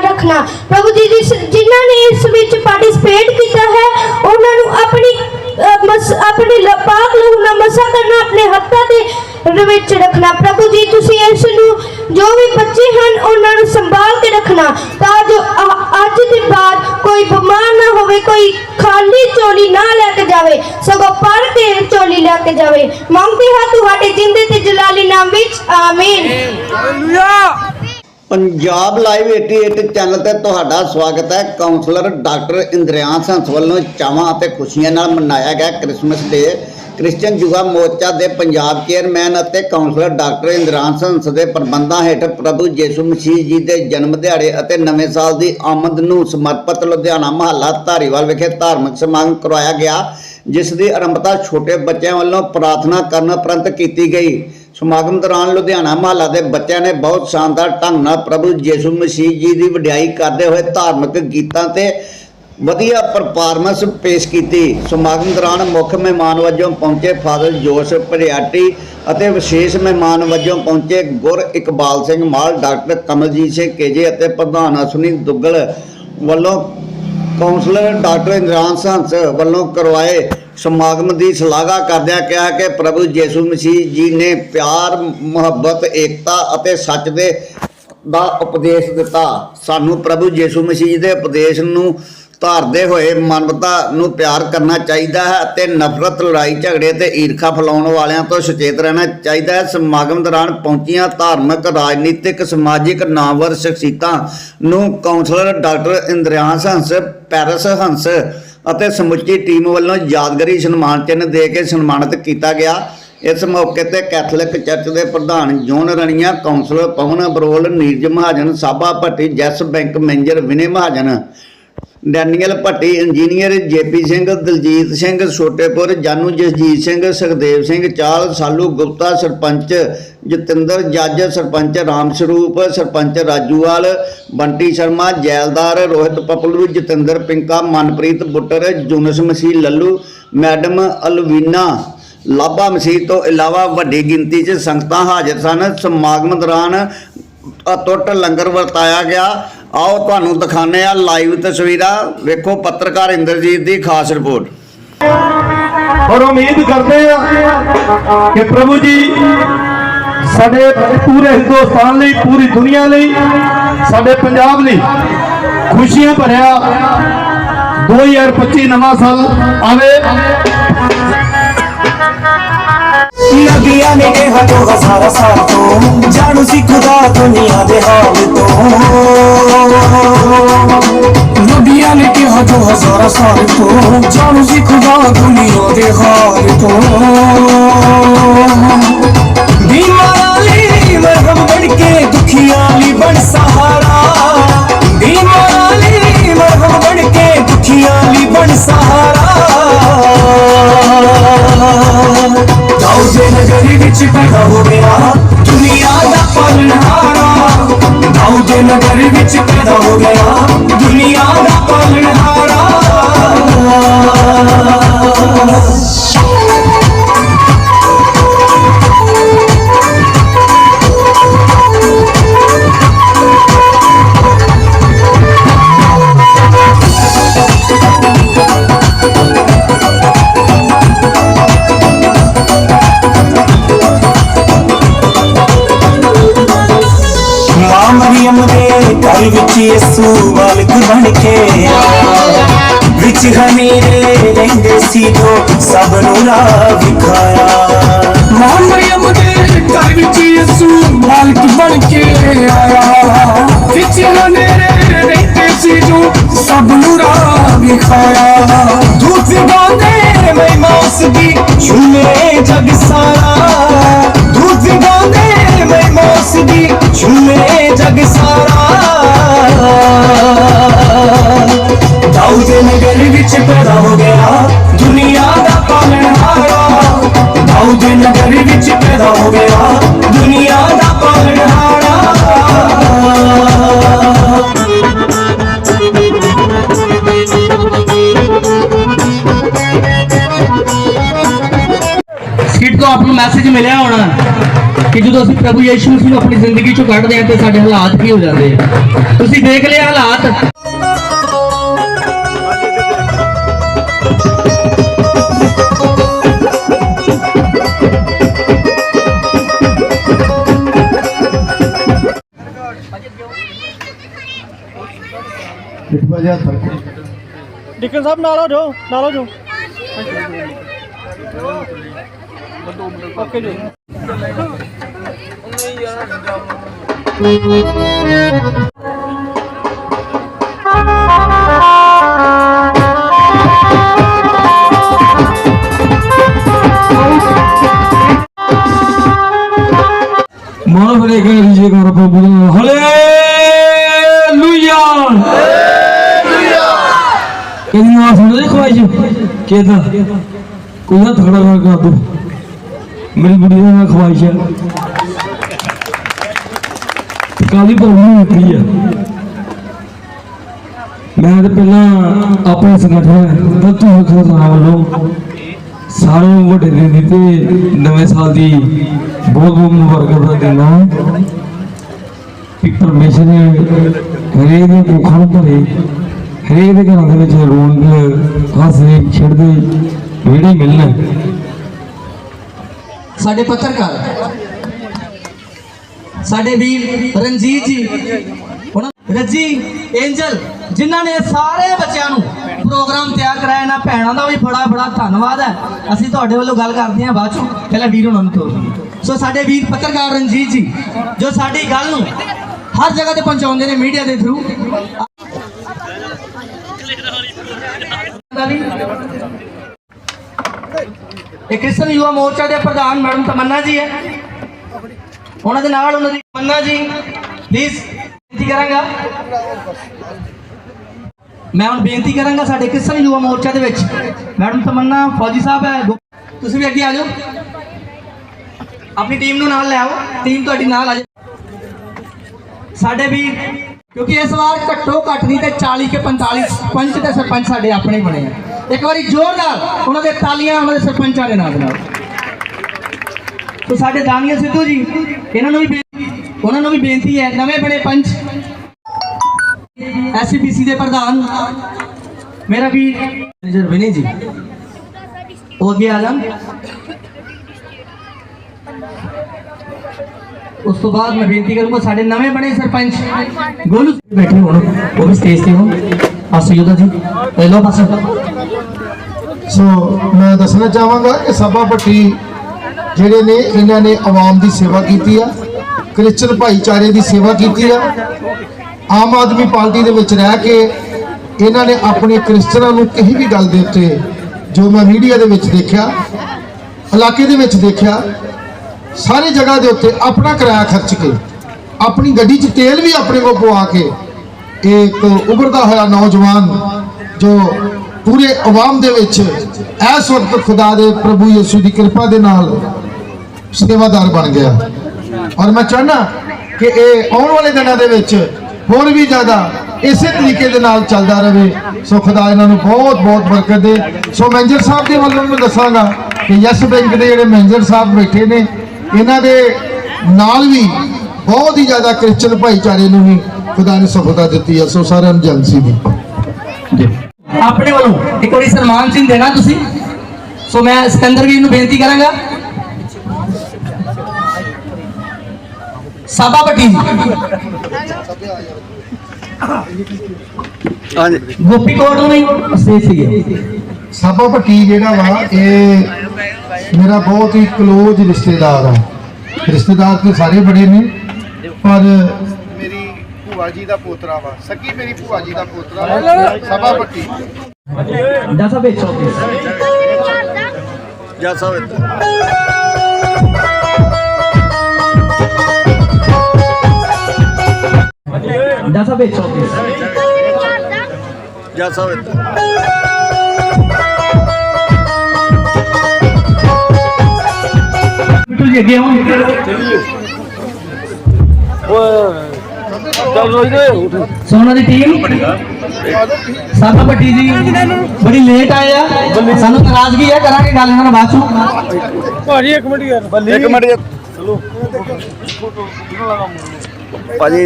ਨਾਲ ਰੱਖਣਾ। ਪ੍ਰਭੂ ਜੀ ਜਿਨ੍ਹਾਂ ਨੇ ਇਸ ਵਿੱਚ ਪਾਰਟਿਸਿਪੇਟ ਕੀਤਾ ਹੈ ਉਹਨਾਂ ਨੂੰ ਆਪਣੀ ਅਹ, ਪਾਕ ਲਹੂ ਨਾਲ ਮਸਾ ਕਰਨਾ ਆਪਣੇ ਹੱਥਾਂ ਦੇ ਵਿੱਚ ਰੱਖਣਾ। ਪ੍ਰਭੂ ਜੀ ਤੁਸੀਂ ਇਸ ਨੂੰ ਜੋ ਵੀ ਬੱਚੇ ਹਨ ਉਹਨਾਂ ਨੂੰ ਸੰਭਾਲ ਕੇ ਰੱਖਣਾ ਤਾਂ ਜੋ ਅੱਜ ਦੇ ਬਾਅਦ ਕੋਈ ਬਿਮਾਰ ਨਾ ਹੋਵੇ ਕੋਈ ਖਾਲੀ ਝੋਲੀ ਨਾ ਲੈ ਕੇ ਜਾਵੇ ਸਗੋਂ ਪੜ ਕੇ ਝੋਲੀ ਲੈ ਕੇ ਜਾਵੇ। ਮੰਗਦੇ ਹਾਂ ਤੁਹਾਡੇ ਜਿੰਦੇ ਤੇ ਜਲਾਲੀ ਨਾਮ ਵਿੱਚ ਆਮੀਨ। ਪੰਜਾਬ ਲਾਈਵ 88 ਚੈਨਲ ਤੇ ਤੁਹਾਡਾ ਸਵਾਗਤ ਹੈ। ਕਾਉਂਸਲਰ ਡਾਕਟਰ ਇੰਦਰਿਆਨ ਸੰਸ ਵੱਲੋਂ ਚਾਵਾਂ ਅਤੇ ਖੁਸ਼ੀਆਂ ਨਾਲ ਮਨਾਇਆ ਗਿਆ ਕ੍ਰਿਸਮਸ ਡੇ। ਕ੍ਰਿਸਚੀਅਨ ਯੁਵਾ ਮੋਰਚਾ ਦੇ ਪੰਜਾਬ ਚੇਅਰਮੈਨ ਅਤੇ ਕਾਉਂਸਲਰ ਡਾਕਟਰ ਇੰਦਰਿਆਨ ਸੰਸ ਦੇ ਪ੍ਰਬੰਧਾਂ ਹੇਠ ਪ੍ਰਭੂ ਯਿਸੂ ਮਸੀਹ ਜੀ ਦੇ ਜਨਮ ਦਿਹਾੜੇ ਅਤੇ ਨਵੇਂ ਸਾਲ ਦੀ ਆਮਦ ਨੂੰ ਸਮਰਪਿਤ ਲੁਧਿਆਣਾ ਮਹੱਲਾ ਧਾਰੀਵਾਲ ਵਿਖੇ ਧਾਰਮਿਕ ਸਮਾਗਮ ਕਰਵਾਇਆ ਗਿਆ, ਜਿਸ ਦੀ ਆਰੰਭਤਾ ਛੋਟੇ ਬੱਚਿਆਂ ਵੱਲੋਂ ਪ੍ਰਾਰਥਨਾ ਕਰਨ ਉਪਰੰਤ ਕੀਤੀ ਗਈ। ਸਮਾਗਮ ਦੌਰਾਨ ਲੁਧਿਆਣਾ ਮਹੱਲਾ ਦੇ ਬੱਚਿਆਂ ਨੇ ਬਹੁਤ ਸ਼ਾਨਦਾਰ ਢੰਗ ਨਾਲ ਪ੍ਰਭੂ ਯਿਸੂ ਮਸੀਹ ਜੀ ਦੀ ਵਡਿਆਈ ਕਰਦੇ ਹੋਏ ਧਾਰਮਿਕ ਗੀਤਾਂ ਤੇ ਵਧੀਆ ਪਰਫਾਰਮੈਂਸ ਪੇਸ਼ ਕੀਤੀ। ਸਮਾਗਮ ਦੌਰਾਨ ਮੁੱਖ ਮਹਿਮਾਨ ਵਜੋਂ ਪਹੁੰਚੇ ਫਾਦਰ ਜੋਸ਼ ਭਰਿਆਟੀ ਅਤੇ ਵਿਸ਼ੇਸ਼ ਮਹਿਮਾਨ ਵਜੋਂ ਪਹੁੰਚੇ ਗੁਰ ਇਕਬਾਲ ਸਿੰਘ ਮਾਲ, ਡਾਕਟਰ ਕਮਲਜੀਤ ਸਿੰਘ ਕੇਜੇ ਅਤੇ ਪ੍ਰਧਾਨ ਅਸਵਨੀ ਦੁੱਗਲ ਵੱਲੋਂ ਕਾਉਂਸਲਰ ਡਾਕਟਰ ਇੰਦਰਾਨ ਸੰਸ ਵੱਲੋਂ ਕਰਵਾਏ ਸਮਾਗਮ ਦੀ ਸ਼ਲਾਘਾ ਕਰਦਿਆਂ ਕਿਹਾ ਕਿ ਪ੍ਰਭੂ ਯਿਸੂ ਮਸੀਹ ਜੀ ਨੇ ਪਿਆਰ, ਮੁਹੱਬਤ, ਏਕਤਾ ਅਤੇ ਸੱਚ ਦੇ ਦਾ ਉਪਦੇਸ਼ ਦਿੱਤਾ। ਸਾਨੂੰ ਪ੍ਰਭੂ ਯਿਸੂ ਮਸੀਹ ਦੇ ਉਪਦੇਸ਼ ਨੂੰ ਧਾਰਦੇ ਹੋਏ ਮਾਨਵਤਾ ਨੂੰ ਪਿਆਰ ਕਰਨਾ ਚਾਹੀਦਾ ਹੈ ਅਤੇ ਨਫ਼ਰਤ, ਲੜਾਈ, ਝਗੜੇ ਤੇ ਈਰਖਾ ਫੈਲਾਉਣ ਵਾਲਿਆਂ ਤੋਂ ਸੁਚੇਤ ਰਹਿਣਾ ਚਾਹੀਦਾ ਹੈ। ਸਮਾਗਮ ਦੌਰਾਨ ਪਹੁੰਚੀਆਂ ਧਾਰਮਿਕ, ਰਾਜਨੀਤਿਕ, ਸਮਾਜਿਕ ਨਾਮਵਰ ਸ਼ਖਸੀਅਤਾਂ ਨੂੰ ਕਾਉਂਸਲਰ ਡਾਕਟਰ ਇੰਦਰਿਆਂਸ ਹੰਸ, ਪੈਰਸ ਹੰਸ ਅਤੇ ਸਮੁੱਚੀ ਟੀਮ ਵੱਲੋਂ ਯਾਦਗਾਰੀ ਸਨਮਾਨ ਚਿੰਨ੍ਹ ਦੇ ਕੇ ਸਨਮਾਨਿਤ ਕੀਤਾ ਗਿਆ। ਇਸ ਮੌਕੇ ਤੇ ਕੈਥੋਲਿਕ ਚਰਚ ਦੇ ਪ੍ਰਧਾਨ ਜੋਨ ਰਣੀਆਂ ਕਾਉਂਸਲਰ ਪਵਨ ਬਰੋਲ ਨੀਰਜ ਮਹਾਜਨ, ਸਾਬਾ ਭੱਟੀ, ਜੈਸ bank manager Vinay Mahajan Daniel Bhatti, engineer JP Singh, Daljit Singh, Chhotepur, Janu Jasjit Singh, Sukhdev Singh, ਚਾਲ ਸਾਲੂ, ਗੁਪਤਾ, ਸਰਪੰਚ ਜਤਿੰਦਰ, ਜੱਜ ਸਰਪੰਚ ਰਾਮ ਸਰੂਪ ਸਰਪੰਚ ਰਾਜੂਵਾਲ, ਬੰਟੀ ਸ਼ਰਮਾ, ਜੈਲਦਾਰ ਰੋਹਿਤ ਪਪਲੂ, ਜਤਿੰਦਰ ਪਿੰਕਾ, ਮਨਪ੍ਰੀਤ ਬੁੱਟਰ, ਜੁਨਸ ਮਸੀਹ ਲੱਲੂ, ਮੈਡਮ ਅਲਵੀਨਾ। ਲਾਭਾ ਮਸੀਹ ਤੋਂ ਇਲਾਵਾ ਵੱਡੀ ਗਿਣਤੀ 'ਚ ਸੰਗਤਾਂ ਹਾਜ਼ਰ ਸਨ। ਸਮਾਗਮ ਦੌਰਾਨ ਅਟੁੱਟ ਲੰਗਰ ਵਰਤਾਇਆ ਗਿਆ। ਆਓ ਤੁਹਾਨੂੰ ਦਿਖਾਣੇ ਆ ਲਾਈਵ ਤਸਵੀਰਾਂ। ਵੇਖੋ ਪੱਤਰਕਾਰ ਇੰਦਰਜੀਤ ਦੀ ਖਾਸ ਰਿਪੋਰਟ। ਔਰ ਉਮੀਦ ਕਰਦੇ ਆ ਕਿ ਪ੍ਰਭੂ ਜੀ ਸਾਡੇ ਪੂਰੇ ਹਿੰਦੁਸਤਾਨ ਲਈ, ਪੂਰੀ ਦੁਨੀਆ ਲਈ, ਸਾਡੇ ਪੰਜਾਬ ਲਈ ਖੁਸ਼ੀਆਂ ਭਰਿਆ 2025 ਨਵਾਂ ਸਾਲ ਆਵੇ। ਨਬੀਆਂ ਨੇ ਕਿਹਾ ਜੋ ਹਜ਼ਾਰਾਂ ਸਾਲ ਤੋਂ ਜਾਣੂ ਸੀ ਖੁਦਾ ਦੁਨੀਆ ਦੇ ਹਾਲ ਤੋਂ ਨਬੀਆਂ ਨੇ ਕਿਹਾ ਜੋ ਹਜ਼ਾਰਾਂ ਸਾਲ ਤੋਂ ਜਾਣੂ ਸੀ ਖੁਦਾ ਦੁਨੀਆ ਦੇ ਹਾਲ ਤੋਂ ਬਿਮਾਰਾਂ ਲਈ ਮਰਹਮ ਬਣ ਕੇ ਦੁਖੀਆਂ ਲਈ ਬਣ ਸਹਾਰਾ ਬਿਮਾਰਾਂ ਲਈ ਮਰਹਮ ਬਣ ਕੇ ਦੁਖੀਆਂ ਲਈ ਬਣ ਸਹਾਰਾ ਦਾਊਦ ਦੇ ਨਗਰੀ ਵਿੱਚ ਪੈਦਾ ਹੋ ਗਿਆ ਦੁਨੀਆ ਦਾ ਪਾਲਣਹਾਰਾ ਦਾਊਦ ਦੇ ਨਗਰੀ ਵਿੱਚ ਪੈਦਾ ਹੋ ਗਿਆ। ਦੁਨੀਆ ਦਾ ਪਾਲਣਹਾਰਾ ਵਿੱਚ ਹਨੇਰੇ ਰਹਿੰਦੇ ਸੀ ਜੋ ਸਭ ਨੂੰ ਰਾਹ ਵਿਖਾਇਆ ਮਾਂ ਮਰੀਮ ਦੇ ਘਰ ਵਿੱਚ ਯਿਸੂ ਬਾਲਕ ਬਣ ਕੇ ਆਇਆ ਵਿੱਚ ਹਨੇਰੇ ਰਹਿੰਦੇ ਸੀ ਜੋ ਸਭ ਨੂੰ ਰਾਹ ਵਿਖਾਇਆ ਦੂਤ ਗਾਉਂਦੇ ਮੈਂ ਮਾਸ ਦੀ ਝੂਮੇ ਜਗ ਸਾਰਾ ਦੂਤ ਗਾਉਂਦੇ ਮੈਂ ਮਾਸ ਦੀ ਝੂਮੇ ਜਗ ਸਾਰਾ ਤਾਉ ਦੇ ਨਗਰ ਵਿੱਚ ਪੈਦਾ ਹੋ ਗਿਆ, ਦੁਨੀਆ ਦਾ ਪਾਲਣ ਹਾਰਾ। ਤਾਉ ਦੇ ਨਗਰ ਵਿੱਚ ਪੈਦਾ ਹੋ ਗਿਆ, ਦੁਨੀਆ ਦਾ ਪਾਲਣ ਹਾਰਾ। ਸਕਿੱਟ ਤੋਂ ਆਪ ਨੂੰ ਮੈਸੇਜ ਮਿਲਿਆ ਹੋਣਾ ਕਿ ਜਦੋਂ ਅਸੀਂ ਪ੍ਰਭੂ ਯੇਸ਼ੂ ਨੂੰ ਆਪਣੀ ਜ਼ਿੰਦਗੀ ਚੋਂ ਕੱਢਦੇ ਹਾਂ ਤੇ ਸਾਡੇ ਹਾਲਾਤ ਕੀ ਹੋ ਜਾਂਦੇ ਆ। ਤੁਸੀਂ ਦੇਖ ਲਿਆ ਹਾਲਾਤ। ਡਿੱਕਨ ਸਾਹਿਬ ਨਾਲ ਹੋ ਜਾਓ ਨਾਲ ਹੋ ਜਾਓ ਓਕੇ ਜੀ ਮਾਨੋ ਫਿਰ ਇੱਕ ਰੀਜੇ ਕਰ ਪ੍ਰਭੂ ਦਾ ਹਾਲੇਲੂਇਆ ਕਦੀ ਨਾ ਸੁਣਦੇ ਕਿਹਦਾ? ਕੋਈ ਨਾ ਥੋੜਾ ਕਰ ਕਰ ਦੋ। ਮੇਰੀ ਬੁੜੀ ਦਾ ਖਵਾਇਸ਼ ਹੈ। ਕਾਲੀ ਪ੍ਰਭੂ ਨਿਕਲੀ ਆ। ਮੈਂ ਤੇ ਪਹਿਲਾਂ ਆਪਣੇ ਸੰਗਠਨ ਦਾ ਤੂੰ ਵੱਲੋਂ ਸਾਰਿਆਂ ਨੂੰ ਵੱਡੇ ਦਿਨ ਦੀ ਤੇ ਨਵੇਂ ਸਾਲ ਦੀ ਬਹੁਤ ਬਹੁਤ ਮੁਬਾਰਕਾਂ ਦਾ ਦਿਨ ਆ। ਕਿ ਪਰਮੇਸ਼ਰ ਨੇ ਹਰੇਕ ਦੇ ਦੁੱਖਾਂ ਭਰੇ। ਹਰੇਕ ਦੇ ਘਰਾਂ ਦੇ ਵਿੱਚ ਰੌਣਕ ਹਾਸੇ ਛਿੜਦੇ ਵਿਹੜੇ ਮਿਲਣ। ਸਾਡੇ ਪੱਤਰਕਾਰ, ਸਾਡੇ ਵੀਰ ਰਣਜੀਤ ਜੀ, ਉਹਨਾਂ ਰੱਜੀ ਐਂਜਲ ਜਿਨ੍ਹਾਂ ਨੇ ਸਾਰੇ ਬੱਚਿਆਂ ਨੂੰ ਪ੍ਰੋਗਰਾਮ ਤਿਆਰ ਕਰਾਇਆ, ਇਹਨਾਂ ਭੈਣਾਂ ਦਾ ਵੀ ਬੜਾ ਬੜਾ ਧੰਨਵਾਦ ਹੈ। ਅਸੀਂ ਤੁਹਾਡੇ ਵੱਲੋਂ ਗੱਲ ਕਰਦੇ ਹਾਂ ਬਾਅਦ ਚੋਂ, ਪਹਿਲਾਂ ਵੀਰ ਉਹਨਾਂ ਨੂੰ ਤੋਰ ਸੋ ਸਾਡੇ ਵੀਰ ਪੱਤਰਕਾਰ ਰਣਜੀਤ ਜੀ, ਜੋ ਸਾਡੀ ਗੱਲ ਨੂੰ ਹਰ ਜਗ੍ਹਾ ਤੇ ਪਹੁੰਚਾਉਂਦੇ ਨੇ ਮੀਡੀਆ ਦੇ ਥਰੂ ਇਹ ਕ੍ਰਿਸ਼ਨ ਯੁਵਾ ਮੋਰਚਾ ਦੇ ਪ੍ਰਧਾਨ ਮੈਡਮ ਤਮੰਨਾ ਜੀ ਹੈ। ਉਹਨਾਂ ਦੇ ਨਾਲ ਉਹਨਾਂ ਦੀ ਤਮੰਨਾ ਜੀ। ਪਲੀਜ਼ ਬੇਨਤੀ ਕਰਾਂਗਾ। ਮੈਂ ਹੁਣ ਬੇਨਤੀ ਕਰਾਂਗਾ ਸਾਡੇ ਕ੍ਰਿਸ਼ਨ ਯੁਵਾ ਮੋਰਚਾ ਦੇ ਵਿੱਚ। ਮੈਡਮ ਤਮੰਨਾ, ਫੌਜੀ ਸਾਹਿਬ ਹੈ ਤੁਸੀਂ ਵੀ ਅੱਗੇ ਆ ਜਾਓ। ਆਪਣੀ ਟੀਮ ਨੂੰ ਨਾਲ ਲੈ ਆਓ। ਟੀਮ ਤੁਹਾਡੀ ਨਾਲ ਆ ਜਾਓ। ਸਾਡੇ ਵੀ ਕਿਉਂਕਿ ਇਸ ਵਾਰ ਘੱਟੋ ਘੱਟ ਨਹੀਂ ਤੇ 40 ਕੇ 45 ਪੰਚ ਤੇ ਸਰਪੰਚ ਸਾਡੇ ਆਪਣੇ ਬਣੇ ਆ। ਇੱਕ ਵਾਰੀ ਜ਼ੋਰ ਨਾਲ ਉਹਨਾਂ ਦੇ ਤਾਲੀਆਂ ਉਹਨਾਂ ਦੇ ਸਰਪੰਚਾਂ ਦੇ ਨਾਲ ਦੇ ਨਾਲ। ਤੋ ਸਾਡੇ ਦਾਨੀਆ ਸਿੱਧੂ ਜੀ, ਇਹਨਾਂ ਨੂੰ ਵੀ ਬੇਨਤੀ, ਉਹਨਾਂ ਨੂੰ ਵੀ ਬੇਨਤੀ ਹੈ, ਨਵੇਂ ਬਣੇ ਪੰਚ ਐਸਪੀਸੀ ਦੇ ਪ੍ਰਧਾਨ, ਮੇਰਾ ਵੀ ਮੈਨੇਜਰ ਵਿਨੇ ਜੀ, ਉਹ ਅੱਗੇ ਆ ਉਸ ਤੋਂ ਬਾਅਦ ਮੈਂ ਬੇਨਤੀ ਕਰੂੰਗਾ ਸਾਡੇ ਨਵੇਂ ਬਣੇ ਸਰਪੰਚ, ਗੋਲੂ ਬੈਠੇ ਹੋਣ, ਉਹ ਵੀ ਸਟੇਜ ਤੇ ਹੋਣ। ਆਸੂ ਯੋਧਾ ਜੀ, ਇਹ ਪਾਸੇ ਸੋ ਮੈਂ ਦੱਸਣਾ ਚਾਹਾਂਗਾ ਕਿ ਸਭਾ ਭੱਟੀ ਜਿਹੜੇ ਨੇ, ਇਹਨਾਂ ਨੇ ਆਵਾਮ ਦੀ ਸੇਵਾ ਕੀਤੀ ਆ, ਕ੍ਰਿਸਚਨ ਭਾਈਚਾਰੇ ਦੀ ਸੇਵਾ ਕੀਤੀ ਆ। ਆਮ ਆਦਮੀ ਪਾਰਟੀ ਦੇ ਵਿੱਚ ਰਹਿ ਕੇ ਇਹਨਾਂ ਨੇ ਆਪਣੇ ਕ੍ਰਿਸਚਨਾਂ ਨੂੰ ਕਿਸੇ ਵੀ ਗੱਲ ਦੇ ਉੱਤੇ ਜੋ ਮੈਂ ਮੀਡੀਆ ਦੇ ਵਿੱਚ ਦੇਖਿਆ, ਇਲਾਕੇ ਦੇ ਵਿੱਚ ਦੇਖਿਆ ਸਾਰੀ ਜਗ੍ਹਾ ਦੇ ਉੱਤੇ ਆਪਣਾ ਕਿਰਾਇਆ ਖਰਚ ਕੇ, ਆਪਣੀ ਗੱਡੀ 'ਚ ਤੇਲ ਵੀ ਆਪਣੇ ਕੋਲ ਪਵਾ ਕੇ ਇਹ ਇੱਕ ਉਭਰਦਾ ਹੋਇਆ ਨੌਜਵਾਨ ਜੋ ਪੂਰੇ ਆਵਾਮ ਦੇ ਵਿੱਚ ਇਸ ਵਕਤ ਖੁਦਾ ਦੇ ਪ੍ਰਭੂ ਯਿਸੂ ਦੀ ਕਿਰਪਾ ਦੇ ਨਾਲ ਸੇਵਾਦਾਰ ਬਣ ਗਿਆ। ਔਰ ਮੈਂ ਚਾਹਨਾ ਕਿ ਇਹ ਆਉਣ ਵਾਲੇ ਦਿਨਾਂ ਦੇ ਵਿੱਚ ਹੋਰ ਵੀ ਜ਼ਿਆਦਾ ਇਸੇ ਤਰੀਕੇ ਦੇ ਨਾਲ ਚੱਲਦਾ ਰਹੇ। ਸੋ ਖੁਦਾ ਇਹਨਾਂ ਨੂੰ ਬਹੁਤ ਬਹੁਤ ਬਰਕਤ ਦੇ। ਸੋ ਮੈਨੇਜਰ ਸਾਹਿਬ ਦੇ ਵੱਲੋਂ ਮੈਂ ਦੱਸਾਂਗਾ ਕਿ ਯੈਸ ਬੈਂਕ ਦੇ ਜਿਹੜੇ ਮੈਨੇਜਰ ਸਾਹਿਬ ਬੈਠੇ ਨੇ ਇਹਨਾਂ ਦੇ ਨਾਲ ਵੀ ਬਹੁਤ ਹੀ ਜ਼ਿਆਦਾ ਕ੍ਰਿਸਚਨ ਭਾਈਚਾਰੇ ਨੂੰ ਵੀ ਖੁਦਾ ਨੇ ਸਫਲਤਾ ਦਿੱਤੀ ਹੈ। ਸੋ ਸਾਰਿਆਂ ਨੂੰ ਜਲਸੀ ਦੀ ਆਪਣੇ ਵੱਲੋਂ ਇੱਕ ਵਾਰੀ ਸਨਮਾਨ ਸਿੰਘ ਦੇਣਾ ਤੁਸੀਂ। ਸੋ ਮੈਂ ਸਿਕੰਦਰ ਵੀਰ ਨੂੰ ਬੇਨਤੀ ਕਰਾਂਗਾ। ਸਾਬਾ ਭੱਟੀ ਜੀ। ਗੋਪੀ ਕੋਟ ਨੂੰ ਨਹੀਂ ਸਟੇਜ ਸੀਗੇ ਸਾਬਾ ਭੱਟੀ ਜਿਹੜਾ ਵਾ ਇਹ ਮੇਰਾ ਬਹੁਤ ਹੀ ਕਲੋਜ਼ ਰਿਸ਼ਤੇਦਾਰ ਆ। ਰਿਸ਼ਤੇਦਾਰ ਤੇ ਸਾਰੇ ਬੜੇ ਨੇ ਪਰ ਮੇਰੀ ਭੂਆ ਜੀ ਦਾ ਪੋਤਰਾ ਵਾ। ਸਕੀ ਮੇਰੀ ਭੂਆ ਜੀ ਦਾ ਪੋਤਰਾ ਵਾ ਸਭਾ ਪੱਟੀ ਦਸਾ ਵੇਚੋ ਜਾ ਸਾਹਿਬ ਵੇਚੋ। ਜਾ ਸਾਹਿਬ ਸੋਨਾ ਦੀ ਟੀਮ ਸਾਬਾ ਭੱਟੀ ਜੀ ਬੜੀ ਲੇਟ ਆਏ ਆ। ਸਾਨੂੰ ਤਰਾਜ਼ਗੀ ਆ ਕਰਾਂਗੇ ਗੱਲ ਇਹਨਾਂ ਨਾਲ ਬਾਅਦ ਚੋਂ। ਭਾਜੀ 1 ਮਿੰਟ ਯਾਰ। ਬੱਲੀ। 1 ਮਿੰਟ ਚਲੋ। ਭਾਜੀ।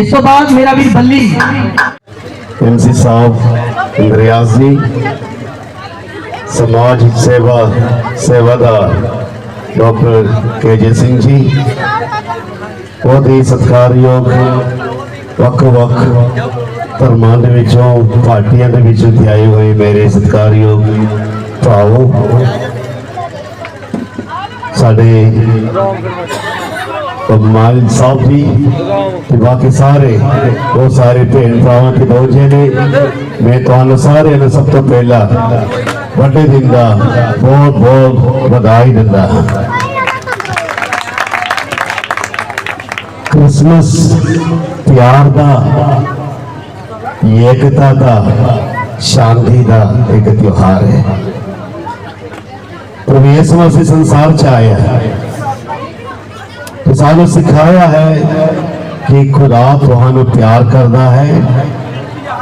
ਇਸ ਤੋਂ ਬਾਅਦ ਮੇਰਾ ਵੀ ਬੱਲੀ। ਐਮਸੀ ਸਾਹਿਬ ਰਿਆਜ਼ ਜੀ ਸਮਾਜ ਸੇਵਾ, ਸੇਵਾਦਾਰ ਡਾਕਟਰ ਕੇਜੇ ਸਿੰਘ ਜੀ। ਬਹੁਤ ਹੀ ਸਤਿਕਾਰਯੋਗ ਵੱਖ-ਵੱਖ ਧਰਮਾਂ ਦੇ ਵਿੱਚੋਂ, ਪਾਰਟੀਆਂ ਦੇ ਵਿੱਚੋਂ ਆਏ ਹੋਏ ਮੇਰੇ ਸਤਿਕਾਰਯੋਗ ਭਾਓ ਸਾਡੇ ਕਮਾਲ ਸਾਹਿਬ ਜੀ ਤੇ ਬਾਕੀ ਸਾਰੇ, ਉਹ ਸਾਰੇ ਭੈਣ ਭਰਾਵਾਂ ਤੇ ਪਹੁੰਚੇ ਨੇ ਮੈਂ ਤੁਹਾਨੂੰ ਸਾਰਿਆਂ ਨੂੰ ਸਭ ਤੋਂ ਪਹਿਲਾਂ ਵੱਡੇ ਦਿਨ ਦਾ ਬਹੁਤ ਬਹੁਤ ਵਧਾਈ ਦਿੰਦਾ ਹਾਂ ਕ੍ਰਿਸਮਸ ਪਿਆਰ ਦਾ ਏਕਤਾ ਦਾ ਸ਼ਾਂਤੀ ਦਾ ਇੱਕ ਤਿਉਹਾਰ ਹੈ ਪ੍ਰਭੂ ਯਿਸੂ ਮਸੀਹ ਸੰਸਾਰ ਚ ਆਇਆ ਤੇ ਸਾਨੂੰ ਸਿਖਾਇਆ ਹੈ ਕਿ ਖੁਦਾ ਤੁਹਾਨੂੰ ਪਿਆਰ ਕਰਦਾ ਹੈ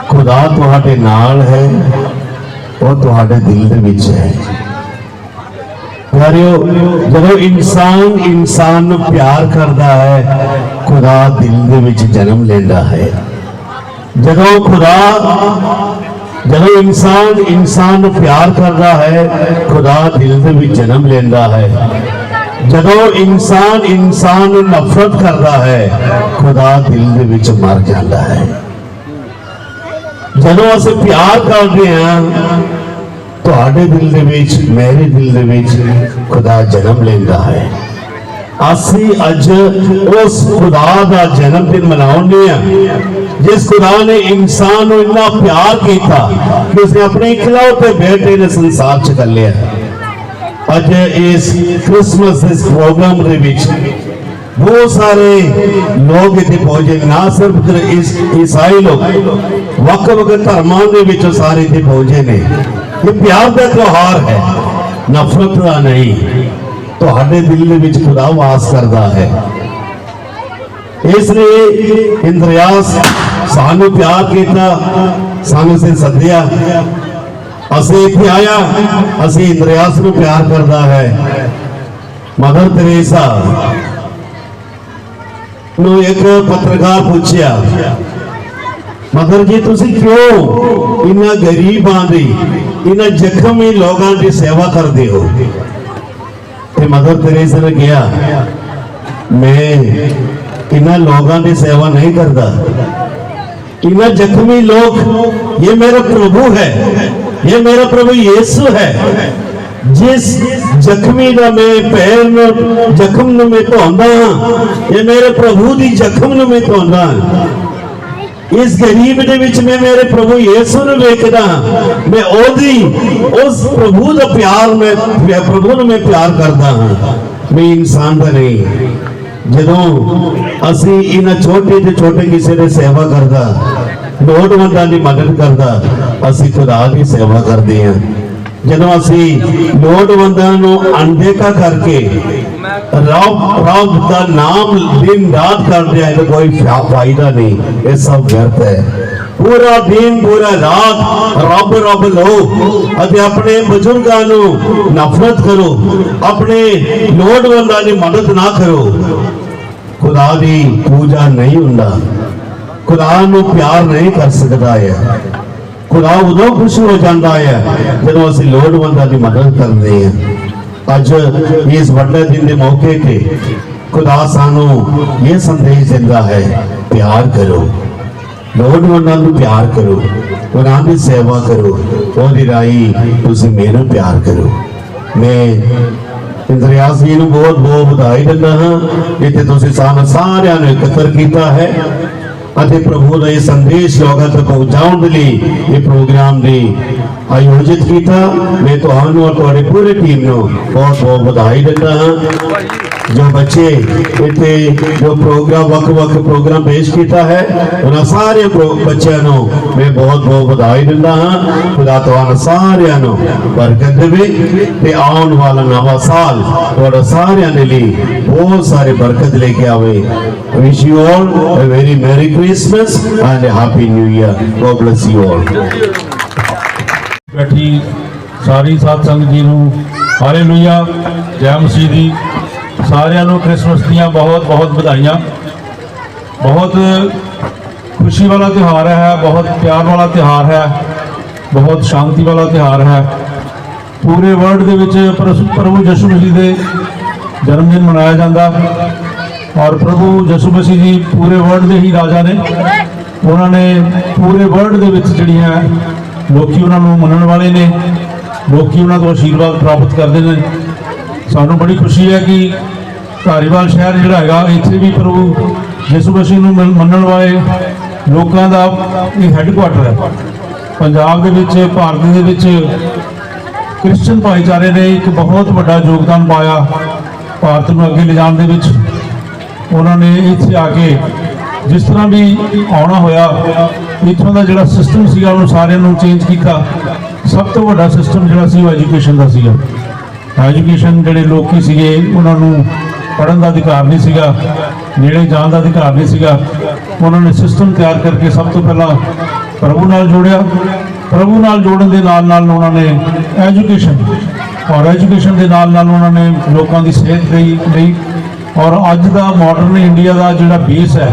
ਖੁਦਾ ਤੁਹਾਡੇ ਨਾਲ ਹੈ ਉਹ ਤੁਹਾਡੇ ਦਿਲ ਦੇ ਵਿੱਚ ਹੈ। ਪਿਆਰਿਓ, ਜਦੋਂ ਇਨਸਾਨ ਇਨਸਾਨ ਨੂੰ ਪਿਆਰ ਕਰਦਾ ਹੈ, ਖੁਦਾ ਦਿਲ ਦੇ ਵਿੱਚ ਜਨਮ ਲੈਂਦਾ ਹੈ। ਜਦੋਂ ਖੁਦਾ, ਜਦੋਂ ਇਨਸਾਨ ਇਨਸਾਨ ਨੂੰ ਪਿਆਰ ਕਰਦਾ ਹੈ, ਖੁਦਾ ਦਿਲ ਦੇ ਵਿੱਚ ਜਨਮ ਲੈਂਦਾ ਹੈ। ਜਦੋਂ ਇਨਸਾਨ ਇਨਸਾਨ ਨੂੰ ਨਫ਼ਰਤ ਕਰਦਾ ਹੈ, ਖੁਦਾ ਦਿਲ ਦੇ ਵਿੱਚ ਮਰ ਜਾਂਦਾ ਹੈ। ਜਦੋਂ ਅਸੀਂ ਪਿਆਰ ਕਰਦੇ ਹਾਂ, ਤੁਹਾਡੇ ਦਿਲ ਦੇ ਵਿੱਚ, ਮੇਰੇ ਦਿਲ ਦੇ ਵਿੱਚ ਖੁਦਾ ਜਨਮ ਲੈਂਦਾ ਹੈ। ਅਸੀਂ ਅੱਜ ਉਸ ਖੁਦਾ ਦਾ ਜਨਮ ਦਿਨ ਮਨਾਉਂਦੇ ਆ ਜਿਸ ਖੁਦਾ ਨੇ ਇਨਸਾਨ ਨੂੰ ਇੰਨਾ ਪਿਆਰ ਕੀਤਾ ਕਿ ਉਸਨੇ ਆਪਣੇ ਇਕਲੌਤੇ ਬੇਟੇ ਨੇ ਸੰਸਾਰ ਚ ਕੱਲਿਆ। ਅੱਜ ਇਸ ਕ੍ਰਿਸਮਸ ਇਸ ਪ੍ਰੋਗਰਾਮ ਦੇ ਵਿੱਚ ਬਹੁਤ ਸਾਰੇ ਲੋਕ ਇੱਥੇ ਪਹੁੰਚੇ ਨਾ ਸਿਰਫ ਇਸ ਈਸਾਈ ਲੋਕ ਵੱਖ ਵੱਖ ਧਰਮਾਂ ਦੇ ਵਿੱਚ ਸਾਰੇ ਇੱਥੇ ਪਹੁੰਚੇ ਨੇ। ਇਹ ਪਿਆਰ ਦਾ ਤਿਉਹਾਰ ਹੈ, ਨਫ਼ਰਤ ਦਾ ਨਹੀਂ, ਤੁਹਾਡੇ ਦਿਲ ਦੇ ਵਿੱਚ ਖੁਦਾ ਵਾਸ ਕਰਦਾ ਹੈ। ਇਸ ਲਈ ਇੰਦਰਿਆਸ ਸਾਨੂੰ ਪਿਆਰ ਕੀਤਾ, ਸਾਨੂੰ ਸੇ ਸੱਦਿਆ। ਅਸੀਂ ਇੱਥੇ ਆਇਆ, ਅਸੀਂ ਇੰਦਰਿਆਸ ਨੂੰ ਪਿਆਰ ਕਰਦਾ ਹੈ। ਮਦਰ ਤਰੇਸਾ ਨੂੰ ਇੱਕ ਪੱਤਰਕਾਰ ਪੁੱਛਿਆ ਮਦਰ ਜੀ ਤੁਸੀਂ ਕਿਉਂ ਇਨ੍ਹਾਂ ਗਰੀਬਾਂ ਦੀ ਇਨ੍ਹਾਂ ਜ਼ਖਮੀ ਲੋਕਾਂ ਦੀ ਸੇਵਾ ਕਰਦੇ ਹੋ ਤੇ ਮਦਰ ਤਰੇਸਾ ਨੇ ਕਿਹਾ ਮੈਂ ਇਨ੍ਹਾਂ ਲੋਕਾਂ ਦੀ ਸੇਵਾ ਨਹੀਂ ਕਰਦਾ इतना जख्मी लोग ये मेरा प्रभु है ये मेरा प्रभु यीशु है ਜਿਸ ਜ਼ਖਮੀ ਦਾ ਮੈਂ ਪੈਰ ਨੂੰ ਜ਼ਖਮ ਨੂੰ ਮੈਂ ਧੋਂਦਾ ਹਾਂ, ਇਹ ਮੇਰੇ ਪ੍ਰਭੂ ਦੀ ਜ਼ਖਮ ਨੂੰ ਮੈਂ ਧੋਂਦਾ ਹਾਂ। ਇਸ ਗਰੀਬ ਦੇ ਵਿੱਚ ਮੈਂ ਮੇਰੇ ਪ੍ਰਭੂ ਯੀਸ਼ੂ ਨੂੰ ਵੇਖਦਾ ਮੈਂ ਉਹਦੀ, ਉਸ ਪ੍ਰਭੂ ਦਾ ਪਿਆਰ ਮੈਂ, ਪ੍ਰਭੂ ਨੂੰ ਮੈਂ ਪਿਆਰ ਕਰਦਾ ਹਾਂ। ਮੈਂ ਇਨਸਾਨ ਦਾ ਨਹੀਂ। ਜਦੋਂ ਅਸੀਂ ਇਹਨਾਂ ਛੋਟੇ ਤੇ ਛੋਟੇ ਕਿਸੇ ਦੀ ਸੇਵਾ ਕਰਦਾ ਲੋੜਵੰਦਾਂ ਦੀ ਮਦਦ ਕਰਦਾ, ਅਸੀਂ ਖੁਦਾ ਦੀ ਸੇਵਾ ਕਰਦੇ ਹਾਂ। ਜਦੋਂ ਅਸੀਂ ਲੋੜਵੰਦਾਂ ਨੂੰ ਅਣਦੇਖਾ ਕਰਕੇ ਰੱਬ ਰੱਬ ਦਾ ਨਾਮ ਦਿਨ ਰਾਤ ਕਰਦੇ ਆ ਤਾਂ ਕੋਈ ਫਾਇਦਾ ਨਹੀਂ, ਇਹ ਸਭ ਵਿਅਰਥ ਹੈ। ਪੂਰਾ ਦਿਨ, ਪੂਰਾ ਰਾਤ ਰੱਬ ਰੱਬ ਲਓ ਅਤੇ ਆਪਣੇ ਬਜ਼ੁਰਗਾਂ ਨੂੰ ਨਫ਼ਰਤ ਕਰੋ, ਆਪਣੇ ਲੋੜਵੰਦਾਂ ਦੀ ਮਦਦ ਨਾ ਕਰੋ। ਖੁਦਾ ਦੀ ਪੂਜਾ ਨਹੀਂ ਹੁੰਦਾ। ਖੁਦਾ ਨੂੰ ਪਿਆਰ ਨਹੀਂ ਕਰ ਸਕਦਾ ਹੈ ਖੁਦਾ ਉਦੋਂ ਖੁਸ਼ ਹੋ ਜਾਂਦਾ ਹੈ। ਜਦੋਂ ਅਸੀਂ ਲੋੜਵੰਦਾਂ ਦੀ ਮਦਦ ਕਰਦੇ ਹਾਂ। ਅੱਜ ਇਸ ਵੱਡੇ ਦਿਨ ਦੇ ਮੌਕੇ ਤੇ ਖੁਦਾ ਸਾਨੂੰ ਇਹ ਸੰਦੇਸ਼ ਦਿੰਦਾ ਹੈ, ਪਿਆਰ ਕਰੋ। ਲੋੜਵੰਦਾਂ ਨੂੰ ਪਿਆਰ ਕਰੋ। ਉਹਨਾਂ ਦੀ ਸੇਵਾ ਕਰੋ। ਉਹਦੀ ਰਾਈ ਤੁਸੀਂ ਮੈਨੂੰ ਪਿਆਰ ਕਰੋ। ਮੈਂ ਇੰਦਰਿਆਸ ਜੀ ਨੂੰ ਬਹੁਤ ਬਹੁਤ ਵਧਾਈ ਦਿੰਦਾ ਹਾਂ, ਜਿੱਥੇ ਤੁਸੀਂ ਸਾਨੂੰ ਸਾਰਿਆਂ ਨੂੰ ਇਕੱਤਰ ਕੀਤਾ ਹੈ। ਅਤੇ ਪ੍ਰਭੂ ਦਾ ਇਹ ਸੰਦੇਸ਼ ਲੋਕਾਂ ਤੱਕ ਪਹੁੰਚਾਉਣ ਦੇ ਲਈ ਇਹ ਪ੍ਰੋਗਰਾਮ ਦੀ ਆਯੋਜਿਤ ਕੀਤਾ। ਮੈਂ ਤੁਹਾਨੂੰ ਔਰ ਤੁਹਾਡੀ ਪੂਰੀ ਟੀਮ ਨੂੰ ਬਹੁਤ ਬਹੁਤ ਵਧਾਈ ਦਿੰਦਾ ਹਾਂ। ਜੋ ਬੱਚੇ ਇੱਥੇ ਜੋ ਪ੍ਰੋਗਰਾਮ ਵੱਖ-ਵੱਖ ਪ੍ਰੋਗਰਾਮ ਪੇਸ਼ ਕੀਤਾ ਹੈ ਉਹਨਾਂ ਸਾਰੇ ਪ੍ਰੋ- ਬੱਚਿਆਂ ਨੂੰ ਮੈਂ ਬਹੁਤ-ਬਹੁਤ ਵਧਾਈ ਦਿੰਦਾ ਹਾਂ ਖੁਦਾ ਤੁਹਾਨੂੰ ਸਾਰਿਆਂ ਨੂੰ ਬਰਕਤ ਦੇਵੇ ਤੇ ਆਉਣ ਵਾਲਾ ਨਵਾਂ ਸਾਲ ਤੁਹਾਡਾ ਸਾਰਿਆਂ ਦੇ ਲਈ ਬਹੁਤ ਸਾਰੇ ਬਰਕਤ ਲੈ ਕੇ ਆਵੇ wish you all a very merry Christmas and a happy new year God bless you all ਬੈਠੀ ਸਾਰੀ ਸਾਧ ਸੰਗਤ ਜੀ ਨੂੰ ਹਾਲੇਲੂਇਆ। ਜੈ ਮਸੀਹ ਦੀ। ਸਾਰਿਆਂ ਨੂੰ ਕ੍ਰਿਸਮਸ ਦੀਆਂ ਬਹੁਤ ਬਹੁਤ ਵਧਾਈਆਂ। ਬਹੁਤ ਖੁਸ਼ੀ ਵਾਲਾ ਤਿਉਹਾਰ ਹੈ, ਬਹੁਤ ਪਿਆਰ ਵਾਲਾ ਤਿਉਹਾਰ ਹੈ, ਬਹੁਤ ਸ਼ਾਂਤੀ ਵਾਲਾ ਤਿਉਹਾਰ ਹੈ। ਪੂਰੇ ਵਰਲਡ ਦੇ ਵਿੱਚ ਪ੍ਰਸ- ਪ੍ਰਭੂ ਯਿਸੂ ਮਸੀਹ ਦੇ ਜਨਮ ਦਿਨ ਮਨਾਇਆ ਜਾਂਦਾ ਔਰ ਪ੍ਰਭੂ ਯਿਸੂ ਮਸੀਹ ਜੀ ਪੂਰੇ ਵਰਲਡ ਦੇ ਹੀ ਰਾਜਾ ਨੇ। ਉਹਨਾਂ ਨੇ ਪੂਰੇ ਵਰਲਡ ਦੇ ਵਿੱਚ ਜਿਹੜੀਆਂ ਲੋਕੀ ਉਹਨਾਂ ਨੂੰ ਮੰਨਣ ਵਾਲੇ ਨੇ, ਲੋਕੀ ਉਹਨਾਂ ਤੋਂ ਆਸ਼ੀਰਵਾਦ ਪ੍ਰਾਪਤ ਕਰਦੇ ਨੇ। ਸਾਨੂੰ ਬੜੀ ਖੁਸ਼ੀ ਹੈ ਕਿ ਧਾਰੀਵਾਲ ਸ਼ਹਿਰ ਜਿਹੜਾ ਹੈਗਾ, ਇੱਥੇ ਵੀ ਪ੍ਰਭੂ ਯਿਸੂ ਮਸੀਹ ਨੂੰ ਮੰਨਣ ਵਾਲੇ ਲੋਕਾਂ ਦਾ ਇਹ ਹੈੱਡਕੁਆਟਰ ਹੈ। ਪੰਜਾਬ ਦੇ ਵਿੱਚ, ਭਾਰਤ ਦੇ ਵਿੱਚ ਕ੍ਰਿਸਚੀਅਨ ਭਾਈਚਾਰੇ ਨੇ ਇੱਕ ਬਹੁਤ ਵੱਡਾ ਯੋਗਦਾਨ ਪਾਇਆ ਭਾਰਤ ਨੂੰ ਅੱਗੇ ਲਿਜਾਣ ਦੇ ਵਿੱਚ। ਉਹਨਾਂ ਨੇ ਇੱਥੇ ਆ ਕੇ ਜਿਸ ਤਰ੍ਹਾਂ ਵੀ ਆਉਣਾ ਹੋਇਆ, ਇੱਥੋਂ ਦਾ ਜਿਹੜਾ ਸਿਸਟਮ ਸੀਗਾ, ਉਹਨੂੰ ਸਾਰਿਆਂ ਨੂੰ ਚੇਂਜ ਕੀਤਾ। ਸਭ ਤੋਂ ਵੱਡਾ ਸਿਸਟਮ ਜਿਹੜਾ ਸੀ ਉਹ ਐਜੂਕੇਸ਼ਨ ਦਾ ਸੀਗਾ। ਐਜੂਕੇਸ਼ਨ ਜਿਹੜੇ ਲੋਕੀ ਸੀਗੇ, ਉਹਨਾਂ ਨੂੰ ਪੜ੍ਹਨ ਦਾ ਅਧਿਕਾਰ ਨਹੀਂ ਸੀਗਾ, ਨੇੜੇ ਜਾਣ ਦਾ ਅਧਿਕਾਰ ਨਹੀਂ ਸੀਗਾ। ਉਹਨਾਂ ਨੇ ਸਿਸਟਮ ਤਿਆਰ ਕਰਕੇ ਸਭ ਤੋਂ ਪਹਿਲਾਂ ਪ੍ਰਭੂ ਨਾਲ ਜੋੜਿਆ। ਪ੍ਰਭੂ ਨਾਲ ਜੋੜਨ ਦੇ ਨਾਲ ਨਾਲ ਉਹਨਾਂ ਨੇ ਐਜੂਕੇਸ਼ਨ ਔਰ ਐਜੂਕੇਸ਼ਨ ਦੇ ਨਾਲ ਨਾਲ ਉਹਨਾਂ ਨੇ ਲੋਕਾਂ ਦੀ ਸਿਹਤ ਲਈ ਲਈ। ਔਰ ਅੱਜ ਦਾ ਮਾਡਰਨ ਇੰਡੀਆ ਦਾ ਜਿਹੜਾ ਬੇਸ ਹੈ,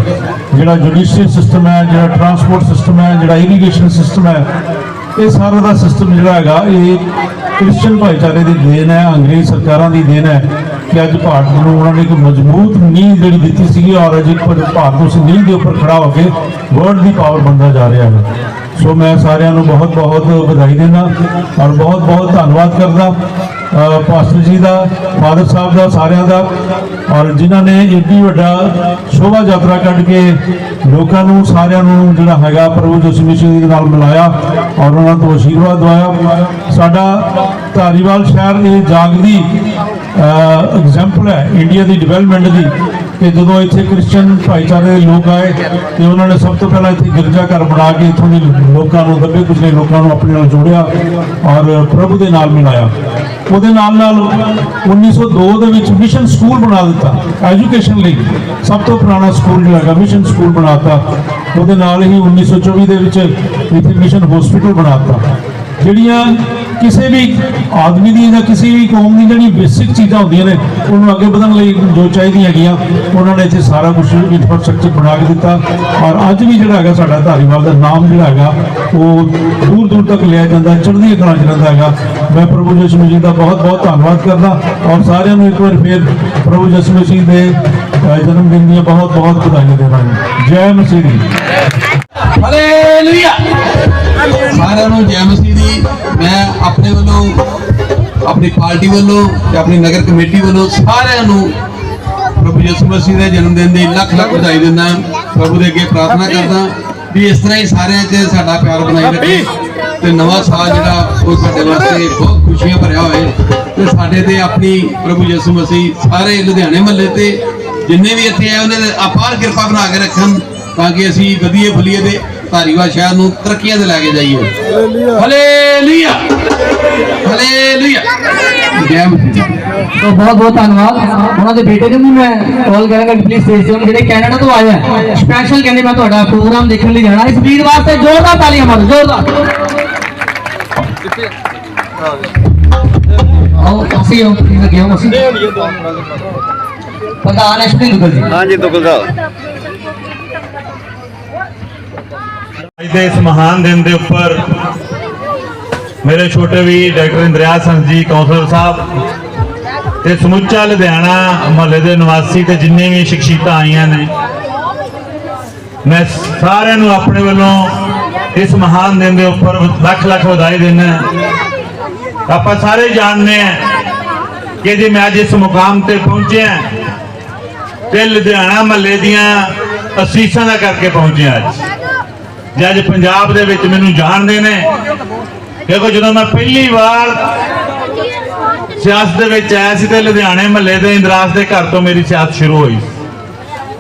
ਜਿਹੜਾ ਜੁਡੀਸ਼ੀਅਲ ਸਿਸਟਮ ਹੈ, ਜਿਹੜਾ ਟਰਾਂਸਪੋਰਟ ਸਿਸਟਮ ਹੈ, ਜਿਹੜਾ ਇਰੀਗੇਸ਼ਨ ਸਿਸਟਮ ਹੈ, ਇਹ ਸਾਰਾ ਦਾ ਸਿਸਟਮ ਜਿਹੜਾ ਹੈਗਾ, ਇਹ ਕ੍ਰਿਸਚੀਅਨ ਭਾਈਚਾਰੇ ਦੀ ਦੇਣ ਹੈ, ਅੰਗਰੇਜ਼ ਸਰਕਾਰਾਂ ਦੀ ਦੇਣ ਹੈ ਕਿ ਅੱਜ ਭਾਰਤ ਨੂੰ ਉਹਨਾਂ ਨੇ ਇੱਕ ਮਜ਼ਬੂਤ ਨੀਂਹ ਜਿਹੜੀ ਦਿੱਤੀ ਸੀਗੀ ਔਰ ਅੱਜ ਇੱਕ ਭਾਰਤ ਉਸ ਨੀਂਹ ਦੇ ਉੱਪਰ ਖੜਾ ਹੋ ਕੇ ਵਰਲਡ ਦੀ ਪਾਵਰ ਬਣਦਾ ਜਾ ਰਿਹਾ ਹੈ। ਸੋ ਮੈਂ ਸਾਰਿਆਂ ਨੂੰ ਬਹੁਤ ਬਹੁਤ ਵਧਾਈ ਦਿੰਦਾ ਔਰ ਬਹੁਤ ਬਹੁਤ ਧੰਨਵਾਦ ਕਰਦਾ ਪਾਸਟਰ ਜੀ ਦਾ, ਫਾਦਰ ਸਾਹਿਬ ਦਾ, ਸਾਰਿਆਂ ਦਾ। ਔਰ ਜਿਨ੍ਹਾਂ ਨੇ ਏਡੀ ਵੱਡਾ ਸ਼ੋਭਾ ਯਾਤਰਾ ਕੱਢ ਕੇ ਲੋਕਾਂ ਨੂੰ, ਸਾਰਿਆਂ ਨੂੰ ਜਿਹੜਾ ਹੈਗਾ ਪ੍ਰਭੂ ਯਿਸੂ ਮਸੀਹ ਦੇ ਨਾਲ ਮਿਲਾਇਆ ਔਰ ਉਹਨਾਂ ਤੋਂ ਆਸ਼ੀਰਵਾਦ ਦਵਾਇਆ। ਸਾਡਾ ਧਾਰੀਵਾਲ ਸ਼ਹਿਰ ਇਹ ਜਾਗਦੀ ਐਗਜ਼ਾਮਪਲ ਹੈ ਇੰਡੀਆ ਦੀ ਡਿਵੈਲਪਮੈਂਟ ਦੀ। ਕਿ ਜਦੋਂ ਇੱਥੇ ਕ੍ਰਿਸਚੀਅਨ ਭਾਈਚਾਰੇ ਦੇ ਲੋਕ ਆਏ ਤੇ ਉਹਨਾਂ ਨੇ ਸਭ ਤੋਂ ਪਹਿਲਾਂ ਇੱਥੇ ਗਿਰਜਾ ਘਰ ਬਣਾ ਕੇ ਇੱਥੋਂ ਦੇ ਲੋਕਾਂ ਨੂੰ ਦੱਬੇ ਕੁਚਲੇ ਲੋਕਾਂ ਨੂੰ ਆਪਣੇ ਨਾਲ ਜੋੜਿਆ ਔਰ ਪ੍ਰਭੂ ਦੇ ਨਾਲ ਮਿਲਾਇਆ। ਉਹਦੇ ਨਾਲ ਨਾਲ 1902 ਦੇ ਵਿੱਚ ਮਿਸ਼ਨ ਸਕੂਲ ਬਣਾ ਦਿੱਤਾ, ਐਜੂਕੇਸ਼ਨ ਲਈ। ਸਭ ਤੋਂ ਪੁਰਾਣਾ ਸਕੂਲ ਜਿਹੜਾ ਹੈਗਾ, ਮਿਸ਼ਨ ਸਕੂਲ ਬਣਾਤਾ। ਉਹਦੇ ਨਾਲ ਹੀ 1924 ਦੇ ਵਿੱਚ ਇੱਥੇ ਮਿਸ਼ਨ ਹਸਪੀਟਲ ਬਣਾਤਾ। ਜਿਹੜੀਆਂ ਕਿਸੇ ਵੀ ਆਦਮੀ ਦੀ ਜਾਂ ਕਿਸੇ ਵੀ ਕੌਮ ਦੀ ਜਿਹੜੀ ਬੇਸਿਕ ਚੀਜ਼ਾਂ ਹੁੰਦੀਆਂ ਨੇ, ਉਹਨੂੰ ਅੱਗੇ ਵਧਣ ਲਈ ਜੋ ਚਾਹੀਦੀਆਂ ਹੈਗੀਆਂ, ਉਹਨਾਂ ਨੇ ਇੱਥੇ ਸਾਰਾ ਕੁਝ ਇਨਫਰਾਸਟ੍ਰਕਚਰ ਬਣਾ ਕੇ ਦਿੱਤਾ। ਔਰ ਅੱਜ ਵੀ ਜਿਹੜਾ ਹੈਗਾ ਸਾਡਾ ਧਾਰੀਵਾਲ ਦਾ ਨਾਮ ਜਿਹੜਾ ਹੈਗਾ, ਉਹ ਦੂਰ ਦੂਰ ਤੱਕ ਲਿਆ ਜਾਂਦਾ ਚੜ੍ਹਦੀ ਕਲਾ ਚ ਰਹਿੰਦਾ ਹੈਗਾ। ਮੈਂ ਪ੍ਰਭੂ ਯਿਸੂ ਜੀ ਦਾ ਬਹੁਤ ਬਹੁਤ ਧੰਨਵਾਦ ਕਰਦਾ ਔਰ ਸਾਰਿਆਂ ਨੂੰ ਇੱਕ ਵਾਰ ਫੇਰ ਪ੍ਰਭੂ ਯਿਸੂ ਜੀ ਦੇ ਜਨਮ ਦਿਨ ਦੀਆਂ ਬਹੁਤ ਬਹੁਤ ਵਧਾਈਆਂ ਦੇਵਾਂਗੇ। ਜੈ ਮਸੀਹ ਹਾਲੇਲੂਇਆ। ਸਾਰਿਆਂ ਨੂੰ ਜੈ ਮਸੀਹ ਦੀ ਮੈਂ ਆਪਣੇ ਵੱਲੋਂ, ਆਪਣੀ ਪਾਰਟੀ ਵੱਲੋਂ ਤੇ ਆਪਣੀ ਨਗਰ ਕਮੇਟੀ ਵੱਲੋਂ ਸਾਰਿਆਂ ਨੂੰ ਪ੍ਰਭੂ ਯਿਸੂ ਮਸੀਹ ਦੇ ਜਨਮ ਦਿਨ ਦੀ ਲੱਖ ਲੱਖ ਵਧਾਈ ਦਿੰਦਾ, ਪ੍ਰਭੂ ਦੇ ਅੱਗੇ ਪ੍ਰਾਰਥਨਾ ਕਰਦਾ ਵੀ ਇਸ ਤਰ੍ਹਾਂ ਹੀ ਸਾਰਿਆਂ 'ਚ ਸਾਡਾ ਪਿਆਰ ਬਣਾਈ ਰੱਖੇ ਤੇ ਨਵਾਂ ਸਾਲ ਜਿਹੜਾ ਉਹ ਸਾਡੇ ਵਾਸਤੇ ਬਹੁਤ ਖੁਸ਼ੀਆਂ ਭਰਿਆ ਹੋਏ ਤੇ ਸਾਡੇ ਤੇ ਆਪਣੀ ਪ੍ਰਭੂ ਯਿਸੂ ਮਸੀਹ ਸਾਰੇ ਲੁਧਿਆਣੇ ਮਹੱਲੇ ਤੇ ਜਿੰਨੇ ਵੀ ਇੱਥੇ ਆਏ, ਉਹਨਾਂ ਦੇ ਅਪਾਰ ਕਿਰਪਾ ਬਣਾ ਕੇ ਰੱਖਣ। ਤਾਂ ਕਿ ਅਸੀਂ ਵਧੀਏ ਫੁੱਲੀਏ ਦੇ ਧਾਰੀਵਾ ਸ਼ਹਿਰ ਨੂੰ ਤਰੱਕੀਆਂ ਤੇ ਲੈ ਕੇ ਜਾਈਏ। ਹਲੇਲੂਇਆ ਹਲੇਲੂਇਆ ਤੋ ਬਹੁਤ ਬਹੁਤ ਧੰਨਵਾਦ। ਉਹਨਾਂ ਦੇ ਬੇਟੇ ਨੂੰ ਮੈਂ ਕਾਲ ਕਰਾਂਗਾ ਪਲੀਜ਼ ਸਟੇਜ ਤੇ ਜਿਹੜੇ ਕੈਨੇਡਾ ਤੋਂ ਆਇਆ ਸਪੈਸ਼ਲ ਕਹਿੰਦੇ ਮੈਂ ਤੁਹਾਡਾ ਪ੍ਰੋਗਰਾਮ ਦੇਖਣ ਲਈ ਜਾਣਾ। ਇਸ ਵੀਰ ਵਾਸਤੇ ਜ਼ੋਰਦਾਰ ਤਾਲੀਆਂ ਮਾਰੋ ਜ਼ੋਰਦਾਰ। ਆਓ ਅਸੀਂ ਹੋ ਕਿਵੇਂ ਗਿਆ ਅਸੀਂ। ਪ੍ਰਧਾਨ ਅਸ਼ਵਿੰਦਰ ਜੀ ਹਾਂ ਜੀ। ਦੁਗਲ ਸਾਹਿਬ। ਅੱਜ ਦੇ ਇਸ ਮਹਾਨ ਦਿਨ ਦੇ ਉੱਪਰ ਮੇਰੇ ਛੋਟੇ ਵੀ ਡਾਕਟਰ ਇੰਦਰਿਆ ਸਿੰਘ ਜੀ, ਕੌਂਸਲਰ ਸਾਹਿਬ ਤੇ ਸਮੁੱਚਾ ਲੁਧਿਆਣਾ ਮਹੱਲੇ ਦੇ ਨਿਵਾਸੀ ਤੇ ਜਿੰਨੇ ਵੀ ਸ਼ਖਸੀਅਤਾਂ ਆਈਆਂ ਨੇ, ਮੈਂ ਸਾਰਿਆਂ ਨੂੰ ਆਪਣੇ ਵੱਲੋਂ ਇਸ ਮਹਾਨ ਦਿਨ ਦੇ ਉੱਪਰ ਲੱਖ ਲੱਖ ਵਧਾਈ ਦਿੰਦਾ ਆਪਾਂ ਸਾਰੇ ਜਾਣਦੇ ਆ ਕਿ ਜੇ ਮੈਂ ਅੱਜ ਇਸ ਮੁਕਾਮ ਤੇ ਪਹੁੰਚਿਆ ਤੇ ਲੁਧਿਆਣਾ ਮਹੱਲੇ ਦੀਆਂ ਅਸੀਸਾਂ ਦਾ ਕਰਕੇ ਪਹੁੰਚਿਆ ਅੱਜ। ਜੇ ਅੱਜ ਪੰਜਾਬ ਦੇ ਵਿੱਚ ਮੈਨੂੰ ਜਾਣਦੇ ਨੇ। ਕਿਉਂਕਿ ਜਦੋਂ ਮੈਂ ਪਹਿਲੀ ਵਾਰ ਸਿਆਸਤ ਦੇ ਵਿੱਚ ਆਇਆ ਸੀ ਤੇ ਲੁਧਿਆਣੇ ਮਹੱਲੇ ਦੇ ਇੰਦਰਾਸ ਦੇ ਘਰ ਤੋਂ ਮੇਰੀ ਸਿਆਸਤ ਸ਼ੁਰੂ ਹੋਈ।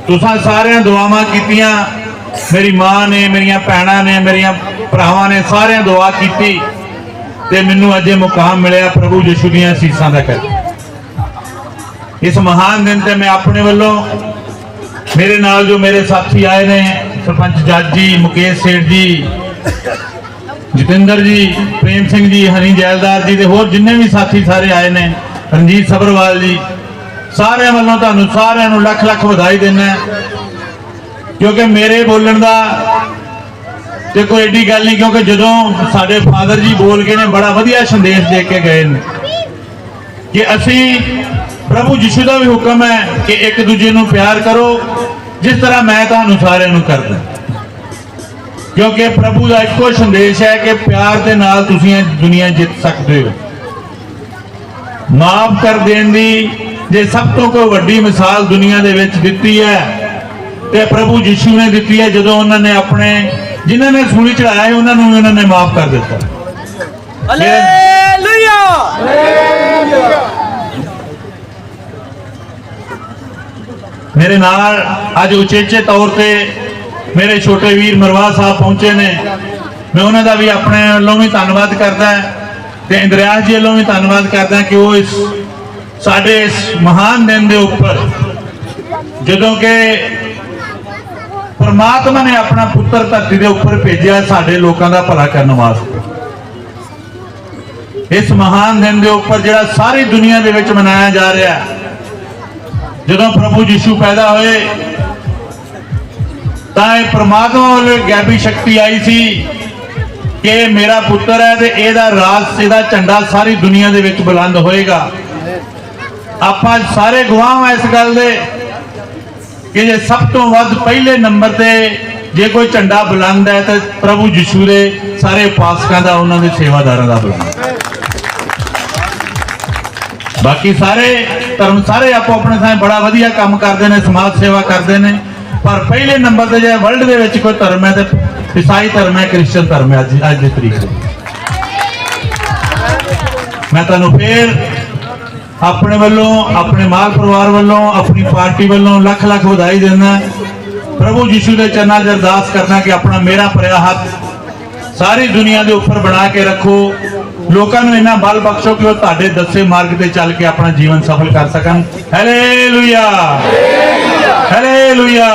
ਤੁਸੀਂ ਸਾਰਿਆਂ ਦੁਆਵਾਂ ਕੀਤੀਆਂ। ਮੇਰੀ ਮਾਂ ਨੇ, ਮੇਰੀਆਂ ਭੈਣਾਂ ਨੇ, ਮੇਰੀਆਂ ਭਰਾਵਾਂ ਨੇ ਸਾਰਿਆਂ ਦੁਆ ਕੀਤੀ ਤੇ ਮੈਨੂੰ ਅੱਜ ਇਹ ਮੁਕਾਮ ਮਿਲਿਆ ਪ੍ਰਭੂ ਯਿਸੂ ਦੀਆਂ ਸੀਸਾਂ ਦਾ ਕਰ ਇਸ ਮਹਾਨ ਦਿਨ ਤੇ ਮੈਂ ਆਪਣੇ ਵੱਲੋਂ ਮੇਰੇ ਨਾਲ ਜੋ ਮੇਰੇ ਸਾਥੀ ਆਏ ਨੇ ਸਰਪੰਚ ਜੱਜ ਜੀ, ਮੁਕੇਸ਼ ਸੇਠ ਜੀ, ਜਤਿੰਦਰ ਜੀ, ਪ੍ਰੇਮ ਸਿੰਘ ਜੀ ਹਨੀ ਜੈਲਦਾਰ ਜੀ ਦੇ ਹੋਰ ਜਿੰਨੇ ਵੀ ਸਾਥੀ ਸਾਰੇ ਆਏ ਨੇ, ਰਣਜੀਤ ਸਬਰਵਾਲ ਜੀ, ਸਾਰਿਆਂ ਵੱਲੋਂ ਤੁਹਾਨੂੰ ਸਾਰਿਆਂ ਨੂੰ ਲੱਖ ਲੱਖ ਵਧਾਈ ਦਿੰਦਾ ਕਿਉਂਕਿ ਮੇਰੇ ਬੋਲਣ ਦਾ ਤੇ ਕੋਈ ਏਡੀ ਗੱਲ ਨਹੀਂ, ਕਿਉਂਕਿ ਜਦੋਂ ਸਾਡੇ ਫਾਦਰ ਜੀ ਬੋਲ ਕੇ ਨੇ ਬੜਾ ਵਧੀਆ ਸੰਦੇਸ਼ ਦੇ ਕੇ ਗਏ ਨੇ ਕਿ ਅਸੀਂ ਪ੍ਰਭੂ ਯਿਸੂ ਦਾ ਵੀ ਹੁਕਮ ਹੈ ਕਿ ਇੱਕ ਦੂਜੇ ਨੂੰ ਪਿਆਰ ਕਰੋ ਜਿਸ ਤਰ੍ਹਾਂ ਮੈਂ ਤੁਹਾਨੂੰ ਸਾਰਿਆਂ ਨੂੰ ਕਰਦਾ। ਕਿਉਂਕਿ ਪ੍ਰਭੂ ਦਾ ਇੱਕੋ ਸੰਦੇਸ਼ ਹੈ ਕਿ ਪਿਆਰ ਦੇ ਨਾਲ ਤੁਸੀਂ ਇਹ ਦੁਨੀਆ ਜਿੱਤ ਸਕਦੇ ਹੋ। ਮਾਫ ਕਰ ਦੇਣ ਦੀ ਜੇ ਸਭ ਤੋਂ ਕੋਈ ਵੱਡੀ ਮਿਸਾਲ ਦੁਨੀਆ ਦੇ ਵਿੱਚ ਦਿੱਤੀ ਹੈ, ਤੇ ਪ੍ਰਭੂ ਯਿਸੂ ਨੇ ਦਿੱਤੀ ਹੈ, ਜਦੋਂ ਉਹਨਾਂ ਨੇ ਆਪਣੇ, ਜਿਨ੍ਹਾਂ ਨੇ ਸੂਲੀ ਚੜਾਇਆ ਸੀ, ਉਹਨਾਂ ਨੂੰ ਵੀ ਉਹਨਾਂ ਨੇ ਮਾਫ ਕਰ ਦਿੱਤਾ। ਮੇਰੇ ਨਾਲ ਅੱਜ ਉਚੇਚੇ ਤੌਰ ਤੇ ਮੇਰੇ ਛੋਟੇ ਵੀਰ ਮਰਵਾ ਸਾਹਿਬ ਪਹੁੰਚੇ ਨੇ ਮੈਂ ਉਹਨਾਂ ਦਾ ਵੀ ਆਪਣੇ ਵੱਲੋਂ ਵੀ ਧੰਨਵਾਦ ਕਰਦਾ ਤੇ ਇੰਦਰਿਆਸ ਜੀ ਵੱਲੋਂ ਵੀ ਧੰਨਵਾਦ ਕਰਦਾ ਕਿ ਉਹ ਇਸ ਸਾਡੇ ਇਸ ਮਹਾਨ ਦਿਨ ਦੇ ਉੱਪਰ ਜਦੋਂ ਕਿ ਪਰਮਾਤਮਾ ਨੇ ਆਪਣਾ ਪੁੱਤਰ ਧਰਤੀ ਦੇ ਉੱਪਰ ਭੇਜਿਆ ਸਾਡੇ ਲੋਕਾਂ ਦਾ ਭਲਾ ਕਰਨ ਵਾਸਤੇ ਇਸ ਮਹਾਨ ਦਿਨ ਦੇ ਉੱਪਰ ਜਿਹੜਾ ਸਾਰੀ ਦੁਨੀਆ ਦੇ ਵਿੱਚ ਮਨਾਇਆ ਜਾ ਰਿਹਾ ਹੈ ਜਦੋਂ ਪ੍ਰਭੂ ਯਿਸੂ ਪੈਦਾ ਹੋਏ, ਤਾਂ ਇਹ ਪ੍ਰਮਾਤਮਾ ਵੱਲੋਂ ਇੱਕ ਗੈਬੀ ਸ਼ਕਤੀ ਆਈ ਸੀ ਕਿ ਮੇਰਾ ਪੁੱਤਰ ਹੈ ਤੇ ਇਹਦਾ ਰਾਜ, ਇਹਦਾ ਝੰਡਾ ਸਾਰੀ ਦੁਨੀਆ ਦੇ ਵਿੱਚ ਬੁਲੰਦ ਹੋਏਗਾ। ਆਪਾਂ ਸਾਰੇ ਗਵਾਹ ਹਾਂ ਇਸ ਗੱਲ ਦੇ ਕਿ ਜੇ ਸਭ ਤੋਂ ਵੱਧ ਪਹਿਲੇ ਨੰਬਰ ਤੇ ਜੇ ਕੋਈ ਝੰਡਾ ਬੁਲੰਦ ਹੈ ਤਾਂ ਪ੍ਰਭੂ ਯਿਸੂ ਦੇ ਸਾਰੇ ਉਪਾਸਕਾਂ ਦਾ, ਉਹਨਾਂ ਦੇ ਸੇਵਾਦਾਰਾਂ ਦਾ ਬੁਲੰਦ। ਬਾਕੀ ਸਾਰੇ ਧਰਮ ਸਾਰੇ ਆਪੋ ਆਪਣੇ ਥਾਂ ਬੜਾ ਵਧੀਆ ਕੰਮ ਕਰਦੇ ਨੇ, ਸਮਾਜ ਸੇਵਾ ਕਰਦੇ ਨੇ। ਪਰ ਪਹਿਲੇ ਨੰਬਰ ਤੇ ਜੇ ਵਰਲਡ ਦੇ ਵਿੱਚ ਕੋਈ ਧਰਮ ਹੈ ਤੇ ਈਸਾਈ ਧਰਮ ਹੈ ਕ੍ਰਿਸਚਨ ਧਰਮ ਹੈ ਅੱਜ ਅੱਜ ਦੇ ਤਰੀਕ ਮੈਂ ਤੁਹਾਨੂੰ ਫੇਰ ਆਪਣੇ ਵੱਲੋਂ, ਆਪਣੇ ਮਾਲ ਪਰਿਵਾਰ ਵੱਲੋਂ, ਆਪਣੀ ਪਾਰਟੀ ਵੱਲੋਂ ਲੱਖ ਲੱਖ ਵਧਾਈ ਦਿੰਦਾ ਪ੍ਰਭੂ ਯਿਸੂ ਦੇ ਚਰਨਾਂ 'ਚ ਅਰਦਾਸ ਕਰਨਾ ਕਿ ਆਪਣਾ ਮੇਰਾ ਭਰਿਆ ਹੱਥ ਸਾਰੀ ਦੁਨੀਆ ਦੇ ਉੱਪਰ ਬਣਾ ਕੇ ਰੱਖੋ। ਲੋਕਾਂ ਨੂੰ ਇੰਨਾ ਬਲ ਬਖਸ਼ੋ ਕਿ ਉਹ ਤੁਹਾਡੇ ਦੱਸੇ ਮਾਰਗ ਤੇ ਚੱਲ ਕੇ ਆਪਣਾ ਜੀਵਨ ਸਫਲ ਕਰ ਸਕਣ। Hallelujah hallelujah